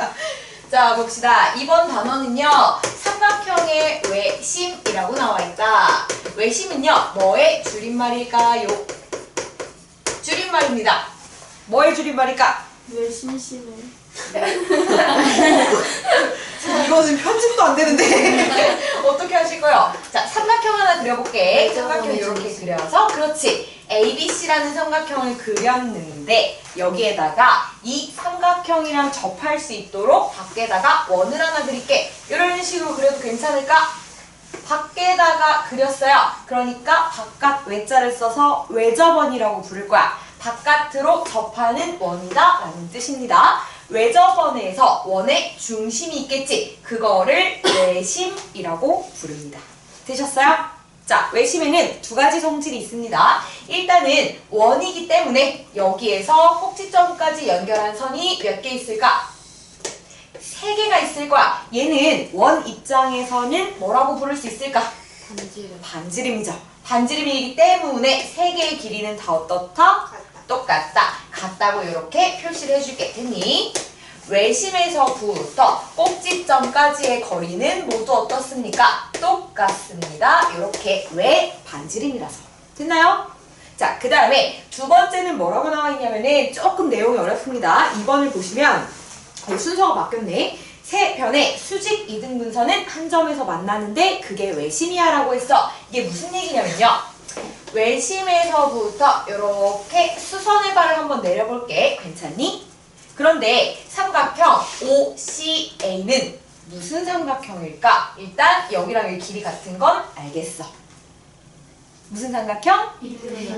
자, 봅시다. 이번 단어는요, 삼각형의 외심이라고 나와 있다. 외심은요, 뭐의 줄임말일까요? 줄임말입니다. 뭐의 줄임말일까? 왜 심심해? 이거는 편집도 안 되는데. 어떻게 하실 거예요? 자, 삼각형 하나 그려볼게. 삼각형 이렇게 그려서, 그렇지. ABC라는 삼각형을 그렸는데, 여기에다가 이 삼각형이랑 접할 수 있도록 밖에다가 원을 하나 그릴게. 이런 식으로 그려도 괜찮을까? 밖에다가 그렸어요. 그러니까 바깥 외자를 써서 외접원이라고 부를 거야. 바깥으로 접하는 원이다 라는 뜻입니다. 외접원에서 원의 중심이 있겠지. 그거를 외심이라고 부릅니다. 되셨어요? 자, 외심에는 두 가지 성질이 있습니다. 일단은 원이기 때문에 여기에서 꼭지점까지 연결한 선이 몇 개 있을까? 세 개가 있을 거야. 얘는 원 입장에서는 뭐라고 부를 수 있을까? 반지름. 반지름이죠. 반지름이기 때문에 세 개의 길이는 다 어떻다? 똑같다. 같다고 이렇게 표시를 해줄게. 됐니? 외심에서부터 꼭지점까지의 거리는 모두 어떻습니까? 똑같습니다. 이렇게 왜 반지름이라서. 됐나요? 자, 그 다음에 두 번째는 뭐라고 나와 있냐면은 조금 내용이 어렵습니다. 2번을 보시면 어, 순서가 바뀌었네. 세 변의 수직 이등분선은 한 점에서 만나는데 그게 외심이야 라고 했어. 이게 무슨 얘기냐면요. 외심에서부터 이렇게 수선의 발을 한번 내려볼게. 괜찮니? 그런데 삼각형 OCA는 무슨 삼각형일까? 일단 여기랑 여기 길이 같은 건 알겠어. 무슨 삼각형?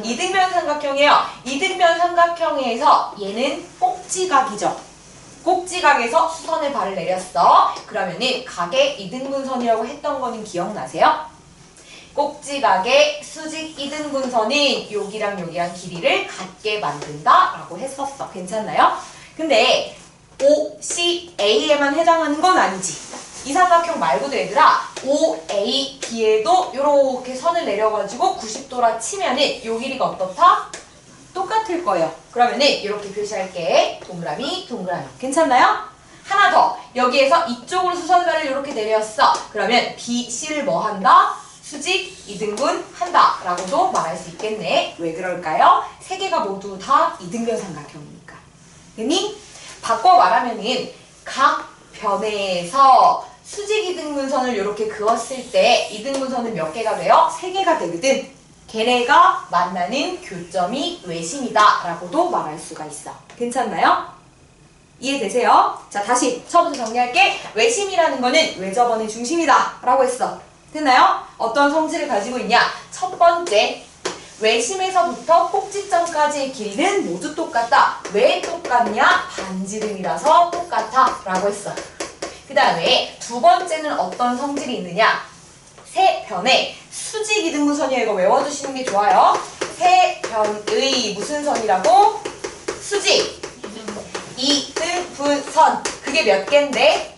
이등변 삼각형이에요. 이등변 삼각형에서 얘는 꼭지각이죠. 꼭지각에서 수선의 발을 내렸어. 그러면은 각의 이등분선이라고 했던 거는 기억나세요? 꼭지각의 수직 이등분선은 여기랑 여기랑 길이를 같게 만든다 라고 했었어. 괜찮나요? 근데 OCA에만 해당하는 건 아니지. 이 삼각형 말고도 얘들아 OAB에도 이렇게 선을 내려가지고 90도라 치면은 요 길이가 어떻다? 똑같을 거예요. 그러면은 이렇게 표시할게. 동그라미, 동그라미. 괜찮나요? 하나 더. 여기에서 이쪽으로 수선발을 이렇게 내렸어. 그러면 BC를 뭐 한다? 수직 이등분 한다. 라고도 말할 수 있겠네. 왜 그럴까요? 세 개가 모두 다 이등변 삼각형이니까. 됐니? 바꿔 말하면은 각 변에서 수직 이등분선을 이렇게 그었을 때 이등분선은 몇 개가 돼요? 세 개가 되거든. 걔네가 만나는 교점이 외심이다 라고도 말할 수가 있어. 괜찮나요? 이해되세요? 자, 다시 처음부터 정리할게. 외심이라는 거는 외접원의 중심이다 라고 했어. 됐나요? 어떤 성질을 가지고 있냐? 첫 번째, 외심에서부터 꼭지점까지의 길이는 모두 똑같다. 왜 똑같냐? 반지름이라서 똑같아 라고 했어. 그 다음에 두 번째는 어떤 성질이 있느냐? 세 변의 수직 이등분선이에요. 이거 외워두시는 게 좋아요. 세 변의 무슨 선이라고? 수직 이등분선. 그게 몇 개인데?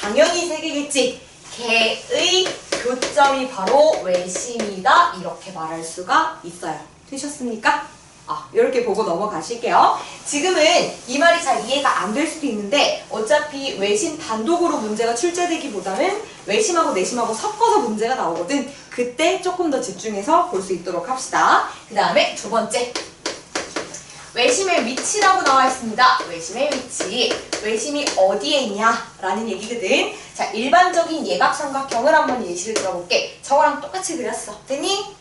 당연히 세 개겠지. 개의 교점이 바로 외심이다. 이렇게 말할 수가 있어요. 되셨습니까? 아, 이렇게 보고 넘어가실게요. 지금은 이 말이 잘 이해가 안 될 수도 있는데 어차피 외심 단독으로 문제가 출제되기보다는 외심하고 내심하고 섞어서 문제가 나오거든. 그때 조금 더 집중해서 볼 수 있도록 합시다. 그 다음에 두 번째. 외심의 위치라고 나와 있습니다. 외심의 위치. 외심이 어디에 있냐? 라는 얘기거든. 자, 일반적인 예각삼각형을 한번 예시를 들어볼게. 저거랑 똑같이 그렸어. 됐니?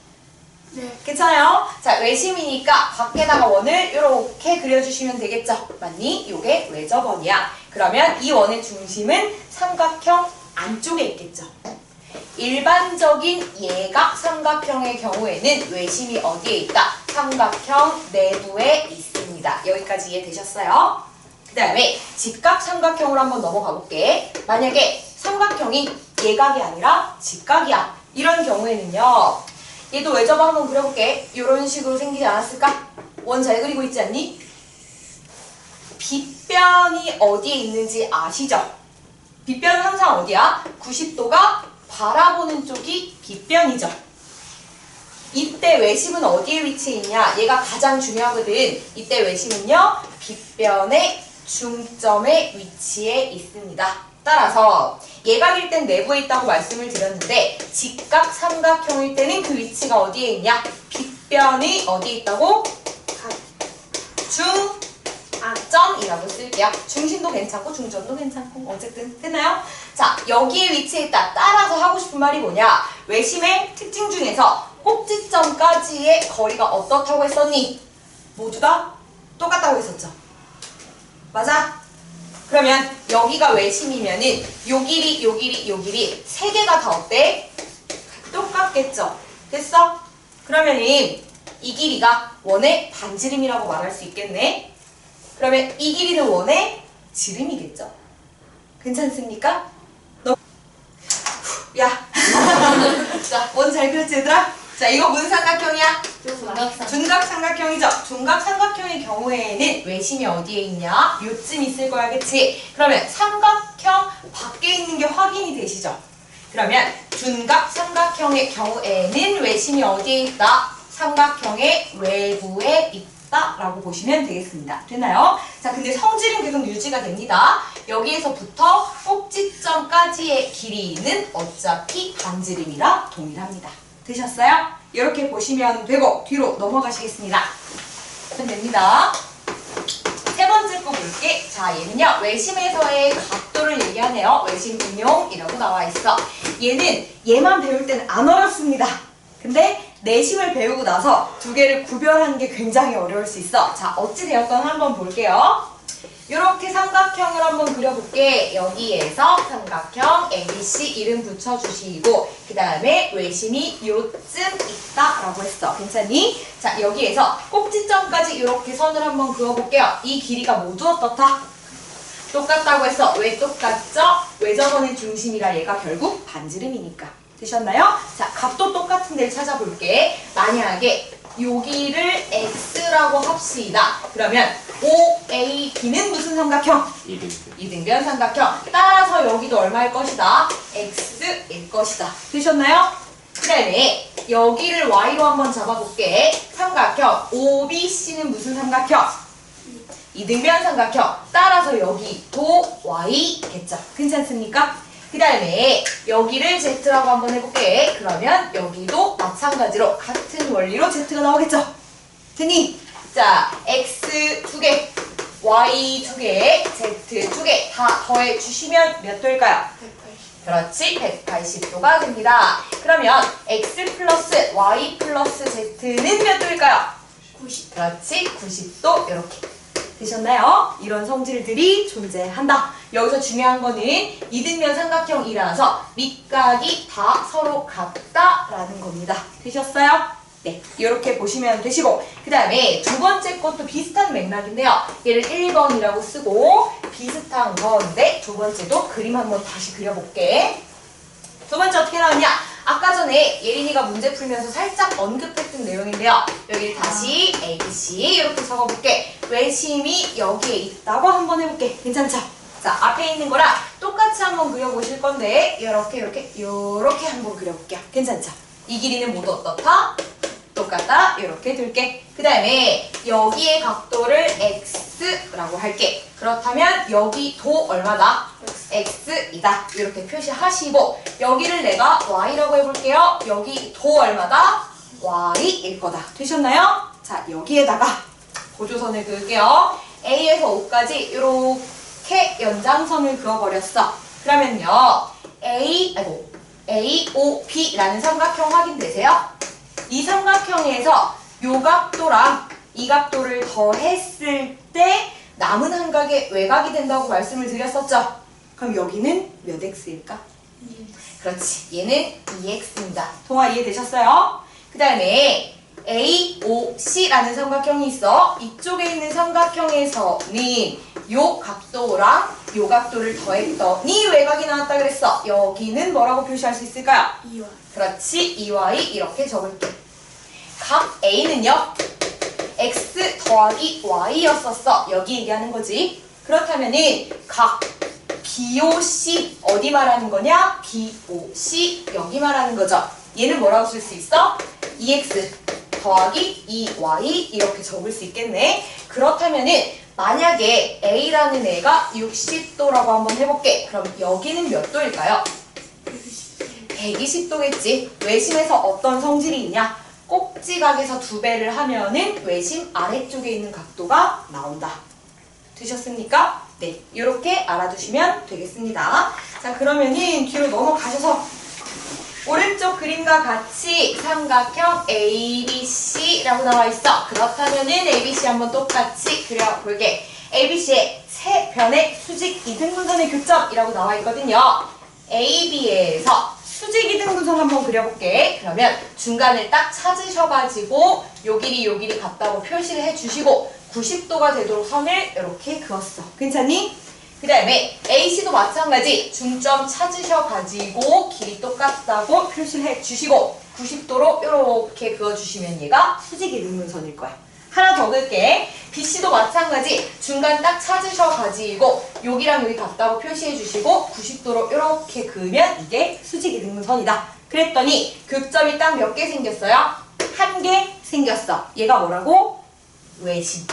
네. 괜찮아요? 자, 외심이니까 밖에다가 원을 이렇게 그려주시면 되겠죠? 맞니? 요게 외접원이야. 그러면 이 원의 중심은 삼각형 안쪽에 있겠죠? 일반적인 예각 삼각형의 경우에는 외심이 어디에 있다? 삼각형 내부에 있습니다. 여기까지 이해되셨어요? 그 다음에 직각 삼각형으로 한번 넘어가 볼게. 만약에 삼각형이 예각이 아니라 직각이야. 이런 경우에는요. 얘도 외접어 한번 그려볼게. 이런 식으로 생기지 않았을까? 원 잘 그리고 있지 않니? 빗변이 어디에 있는지 아시죠? 빗변은 항상 어디야? 90도가 바라보는 쪽이 빗변이죠. 이때 외심은 어디에 위치해 있냐? 얘가 가장 중요하거든. 이때 외심은요, 빗변의 중점의 위치에 있습니다. 따라서 예각일 땐 내부에 있다고 말씀을 드렸는데 직각 삼각형일 때는 그 위치가 어디에 있냐? 빗변이 어디에 있다고? 중점 이라고 쓸게요. 중심도 괜찮고 중점도 괜찮고 어쨌든 됐나요? 자 여기에 위치해 있다. 따라서 하고 싶은 말이 뭐냐? 외심의 특징 중에서 꼭지점까지의 거리가 어떻다고 했었니? 모두 다 똑같다고 했었죠. 맞아? 그러면 여기가 외심이면은 요 길이 요 길이 요 길이 세 개가 다 어때? 똑같겠죠. 됐어? 그러면은 이 길이가 원의 반지름이라고 말할 수 있겠네. 그러면 이 길이는 원의 지름이겠죠. 괜찮습니까? 너 야. 자, 원 잘 그렸지 얘들아? 자, 이거 무슨 삼각형이야? 중각삼. 중각 삼각형이죠. 중각 삼각형의 경우에는 외심이 어디에 있냐? 요쯤 있을 거야, 그치? 그러면 삼각형 밖에 있는 게 확인이 되시죠? 그러면 중각 삼각형의 경우에는 외심이 어디에 있다? 삼각형의 외부에 있다 라고 보시면 되겠습니다. 됐나요? 자, 근데 성질은 계속 유지가 됩니다. 여기에서부터 꼭지점까지의 길이는 어차피 반지름이라 동일합니다. 되셨어요? 이렇게 보시면 되고 뒤로 넘어가시겠습니다. 됩니다. 세 번째 거 볼게. 자, 얘는요, 외심에서의 각도를 얘기하네요. 외심 분용이라고 나와 있어. 얘는 얘만 배울 때는 안 어렵습니다. 근데 내심을 배우고 나서 두 개를 구별하는 게 굉장히 어려울 수 있어. 자, 어찌 되었건 한번 볼게요. 이렇게 삼각형을 한번 그려볼게. 여기에서 삼각형 ABC 이름 붙여주시고 그 다음에 외심이 요쯤 있다라고 했어. 괜찮니? 자 여기에서 꼭지점까지 이렇게 선을 한번 그어볼게요. 이 길이가 모두 어떻다? 똑같다고 했어. 왜 똑같죠? 외접원의 중심이라 얘가 결국 반지름이니까. 되셨나요? 자, 값도 똑같은 데를 찾아볼게. 만약에 여기를 x라고 합시다. 그러면 OAB는 무슨 삼각형? 이등급 이등변 삼각형. 따라서 여기도 얼마일 것이다? x일 것이다. 되셨나요? 그 다음에 여기를 y로 한번 잡아볼게. 삼각형 OBC는 무슨 삼각형? 이등변 삼각형. 따라서 여기도 y겠죠. 괜찮습니까? 그 다음에 여기를 z라고 한번 해볼게. 그러면 여기도 마찬가지로 같은 원리로 z가 나오겠죠. 됐니? 자, x 두 개, y 두 개, z 두 개 다 더해 주시면 몇 도일까요? 180. 그렇지, 180도가 됩니다. 그러면 x 플러스 y 플러스 z는 몇 도일까요? 90. 그렇지, 90도 이렇게 되셨나요? 이런 성질들이 존재한다. 여기서 중요한 거는 이등변 삼각형이라서 밑각이 다 서로 같다라는 겁니다. 되셨어요? 네, 이렇게 보시면 되시고 그 다음에 두 번째 것도 비슷한 맥락인데요. 얘를 1번이라고 쓰고 비슷한 건데 두 번째도 그림 한번 다시 그려볼게. 두 번째 어떻게 나왔냐? 아까 전에 예린이가 문제 풀면서 살짝 언급했던 내용인데요. 여기 다시 ABC 이렇게 적어볼게. 외심이 여기에 있다고 한번 해볼게. 괜찮죠? 자, 앞에 있는 거랑 똑같이 한번 그려보실 건데 이렇게 이렇게 이렇게 한번 그려볼게요. 괜찮죠? 이 길이는 모두 어떻다? 똑같다. 이렇게 둘게. 그 다음에 여기의 각도를 X라고 할게. 그렇다면 여기 도 얼마다? X이다. 이렇게 표시하시고 여기를 내가 Y라고 해볼게요. 여기 도 얼마다? Y일 거다. 되셨나요? 자, 여기에다가 보조선을 그을게요. A에서 O까지 이렇게 연장선을 그어버렸어. 그러면요. A, 아이고, A, O, B라는 삼각형 확인되세요? 이 삼각형에서 요 각도랑 이 각도를 더했을 때 남은 한각의 외곽이 된다고 말씀을 드렸었죠? 그럼 여기는 몇 x일까? 그렇지. 얘는 2x입니다. 통화 이해되셨어요? 그 다음에 AOC라는 삼각형이 있어. 이쪽에 있는 삼각형에서는 요 각도랑 요 각도를 더했더니 외곽이 나왔다 그랬어. 여기는 뭐라고 표시할 수 있을까요? 2와. 그렇지. 2y 이렇게 적을게. 각 A는요. x 더하기 y였었어. 여기 얘기하는 거지. 그렇다면은 각 BOC 어디 말하는 거냐? BOC 여기 말하는 거죠. 얘는 뭐라고 쓸 수 있어? 2x 더하기 2y 이렇게 적을 수 있겠네. 그렇다면은 만약에 A라는 애가 60도라고 한번 해볼게. 그럼 여기는 몇 도일까요? 120도겠지. 외심에서 어떤 성질이 있냐? 꼭지각에서 두 배를 하면은 외심 아래쪽에 있는 각도가 나온다. 되셨습니까? 네, 이렇게 알아두시면 되겠습니다. 자, 그러면은 뒤로 넘어가셔서 오른쪽 그림과 같이 삼각형 ABC라고 나와 있어. 그렇다면은 ABC 한번 똑같이 그려볼게. ABC의 세 변의 수직 이등분선의 교점이라고 나와 있거든요. AB에서 수직 이등분선 한번 그려볼게. 그러면 중간을 딱 찾으셔가지고 요 길이 요 길이 같다고 표시를 해주시고 90도가 되도록 선을 이렇게 그었어. 괜찮니? 그 다음에 AC도 마찬가지 중점 찾으셔가지고 길이 똑같다고 표시를 해주시고 90도로 이렇게 그어주시면 얘가 수직 이등분선일 거야. 하나 더 그을게. BC도 마찬가지 중간 딱 찾으셔가지고 여기랑 여기 같다고 표시해주시고 90도로 이렇게 그으면 이게 수직 이등분선이다. 그랬더니 교점이 딱 몇 개 생겼어요? 한 개 생겼어. 얘가 뭐라고? 외심.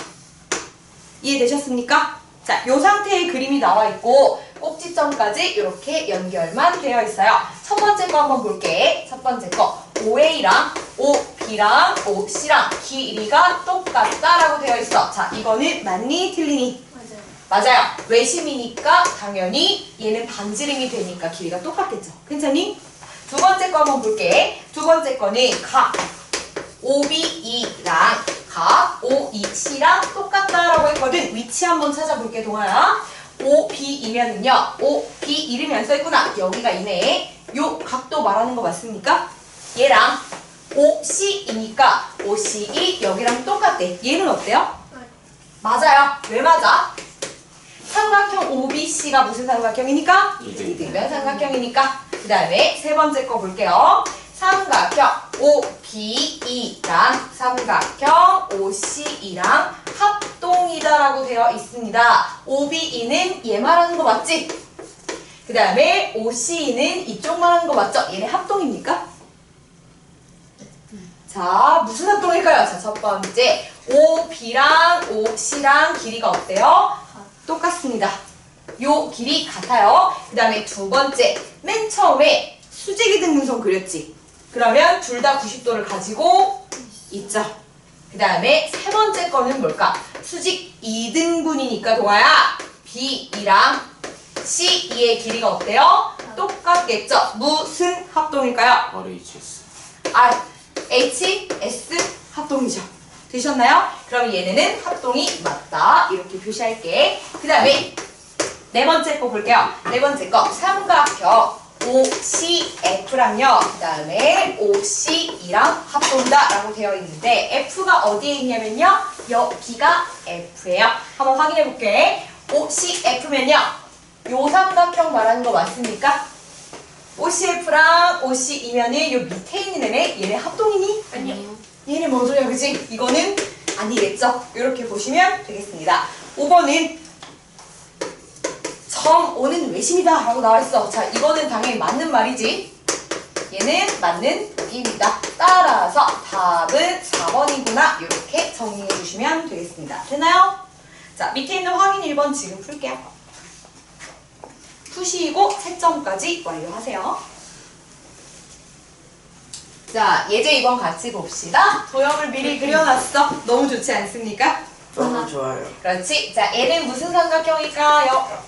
이해되셨습니까? 자, 요 상태의 그림이 나와 있고 꼭지점까지 이렇게 연결만 되어 있어요. 첫 번째 거 한번 볼게. 첫 번째 거 OA랑 OB랑 OC랑 길이가 똑같다라고 되어 있어. 자, 이거는 맞니? 틀리니? 맞아요. 맞아요. 외심이니까 당연히 얘는 반지름이 되니까 길이가 똑같겠죠. 괜찮니? 두 번째 거 한번 볼게. 두 번째 거는 각 OBE랑 각 OEC랑 똑같다라고 했거든. 위치 한번 찾아볼게, 동아야. OB이면은요, OB 이름이 안 써있구나. 여기가 있네. 요 각도 말하는 거 맞습니까? 얘랑 OC이니까 OCE 여기랑 똑같대. 얘는 어때요? 맞아요. 왜 맞아? 삼각형 OBC가 무슨 삼각형이니까? 이등. 이등변 삼각형이니까. 그 다음에 세 번째 거 볼게요. 삼각형 OBE랑 삼각형 OCE랑 합동이다라고 되어 있습니다. OBE는 얘 말하는 거 맞지? 그 다음에 OCE는 이쪽 말하는 거 맞죠? 얘네 합동입니까? 자, 무슨 합동일까요? 자, 첫 번째 OB랑 OC랑 길이가 어때요? 똑같습니다. 요 길이 같아요. 그 다음에 두 번째, 맨 처음에 수직이 등분선 그렸지? 그러면 둘 다 90도를 가지고 있죠. 그 다음에 세 번째 거는 뭘까? 수직 2등분이니까 동아야 B이랑 C2의 길이가 어때요? 똑같겠죠? 무슨 합동일까요? RHS. R, H, S 합동이죠. 되셨나요? 그럼 얘네는 합동이 맞다. 이렇게 표시할게. 그 다음에 네 번째 거 볼게요. 네 번째 거 삼각형 OCF랑요. 그 다음에 OCE랑 합동이다 라고 되어 있는데 F가 어디에 있냐면요. 여기가 F예요. 한번 확인해 볼게. OCF면요. 요 삼각형 말하는 거 맞습니까? OCF랑 OCE면은 요 밑에 있는 애네 얘네 합동이니? 아니요. 얘네 뭔 소리야 그지? 이거는 아니겠죠? 이렇게 보시면 되겠습니다 5번은 점 오는 외심이다 라고 나와있어 자 이거는 당연히 맞는 말이지 얘는 맞는 말입니다 따라서 답은 4번이구나 이렇게 정리해 주시면 되겠습니다 되나요? 자 밑에 있는 확인 1번 지금 풀게요 푸시고 채점까지 완료하세요 자, 예제 2번 같이 봅시다. 도형을 미리 그려놨어. 너무 좋지 않습니까? 너무 좋아요. 그렇지. 자, 얘는 무슨 삼각형일까요?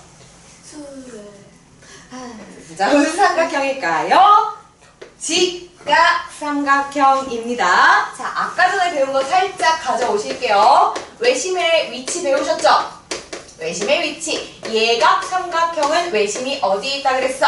자, 무슨 삼각형일까요? 직각 삼각형입니다. 자, 아까 전에 배운 거 살짝 가져오실게요. 외심의 위치 배우셨죠? 외심의 위치. 얘가 삼각형은 외심이 어디에 있다 그랬어?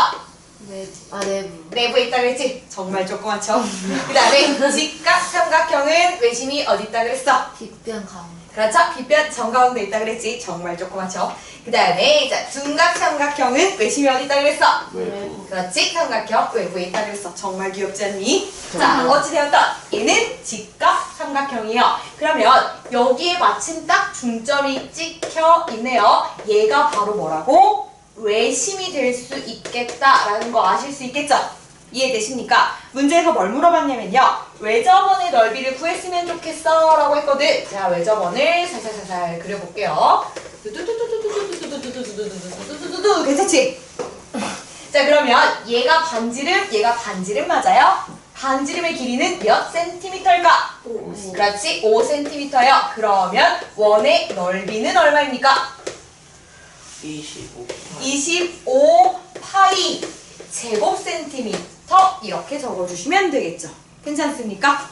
네. 아 내부. 내부에 있다 그랬지? 정말 조그맣죠? 그 다음에 직각 삼각형은 외심이 어디 있다 그랬어? 뒷변 가운데. 그렇죠? 빗변 정가운데 있다 그랬지? 정말 조그맣죠? 그 다음에 자 둔각 삼각형은 외심이 어디 있다 그랬어? 외부. 그렇지? 삼각형 외부에 있다 그랬어. 정말 귀엽지 않니? 자 어찌 되었든 얘는 직각 삼각형이에요. 그러면 여기에 마침 딱 중점이 찍혀 있네요. 얘가 바로 뭐라고? 외심이 될 수 있겠다라는 거 아실 수 있겠죠? 이해되십니까? 문제에서 뭘 물어봤냐면요. 외접원의 넓이를 구했으면 좋겠어 라고 했거든. 자, 외접원을 살살살살 그려볼게요. 두두두두두두두두두두두두두두두두두두두. 괜찮지? 자, 그러면 얘가 반지름, 얘가 반지름 맞아요? 반지름의 길이는 몇 센티미터일까? 그렇지, 5cm요. 그러면 원의 넓이는 얼마입니까? 25. 25 파이 제곱 센티미터 이렇게 적어주시면 되겠죠. 괜찮습니까?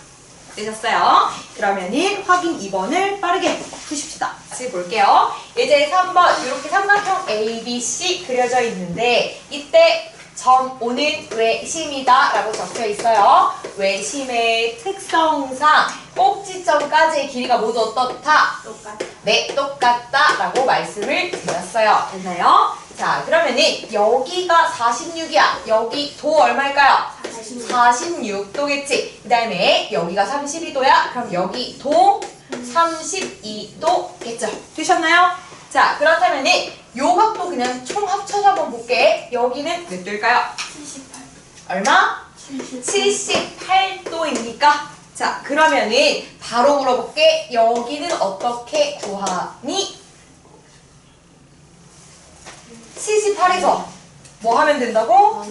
되셨어요? 그러면은 확인 2번을 빠르게 푸십시다. 같이 볼게요. 이제 3번 이렇게 삼각형 ABC 그려져 있는데 이때 점 O는 외심이다 라고 적혀 있어요. 외심의 특성상 꼭지점까지의 길이가 모두 어떻다? 똑같아. 네, 똑같다 라고 말씀을 드렸어요. 됐나요? 자, 그러면은 여기가 46이야. 여기 도 얼마일까요? 46 도겠지. 그 다음에 여기가 32도야. 그럼 여기 도 32도겠죠. 되셨나요? 자, 그렇다면은 요 각도 그냥 총 합쳐서 한번 볼게. 여기는 몇 도일까요? 78. 얼마? 78. 78도입니까? 자, 그러면은 바로 물어볼게. 여기는 어떻게 구하니? 78에서 뭐 하면 된다고?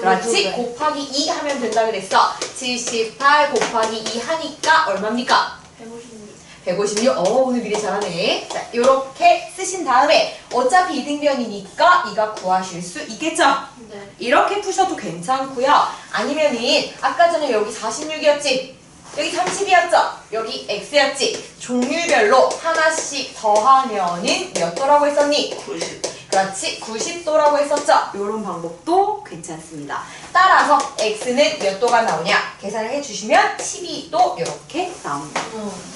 그렇지. 곱하기 2 하면 된다 그랬어. 78 곱하기 2 하니까 얼마입니까? 156. 156. 어, 오늘 미리 잘하네. 자, 요렇게 쓰신 다음에 어차피 이등변이니까 이가 구하실 수 있겠죠? 네. 이렇게 푸셔도 괜찮고요. 아니면 은 아까 전에 여기 46이었지? 여기 30이었죠? 여기 x였지? 종류별로 하나씩 더하면은 몇 도라고 했었니? 90. 그렇지 90도라고 했었죠? 이런 방법도 괜찮습니다. 따라서 x는 몇 도가 나오냐? 계산을 해주시면 12도 이렇게 나옵니다.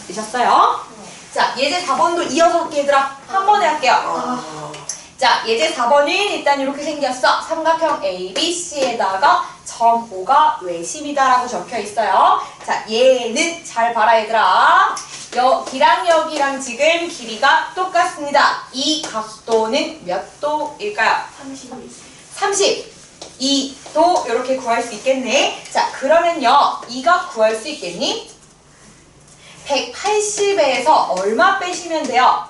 되셨어요? 자 예제 4번도 이어서 할게 얘들아. 한 번에 할게요. 아. 자, 예제 4번은 일단 이렇게 생겼어. 삼각형 ABC에다가 점 O가 외심이다라고 적혀 있어요. 자, 얘는 잘 봐라 얘들아. 여 기랑 여기랑 지금 길이가 똑같습니다. 이 각도는 몇 도일까요? 32. 32도 이렇게 구할 수 있겠네. 자, 그러면요. 이가 구할 수 있겠니? 180에서 얼마 빼시면 돼요?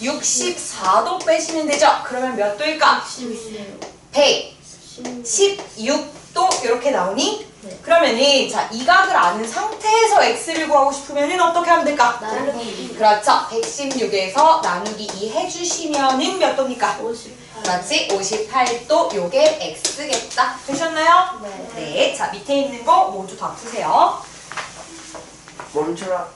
64도 빼시면 되죠? 그러면 몇 도일까? 16. 116 도 이렇게 나오니? 네. 그러면은 자, 이 각을 아는 상태에서 x를 구하고 싶으면 은 어떻게 하면 될까? 나누기 그렇죠. 116에서 나누기 2 해주시면 은 몇 도입니까? 58. 그렇지. 58도 요게 x겠다. 되셨나요? 네. 네. 자, 밑에 있는 거 모두 다 푸세요. 멈춰라.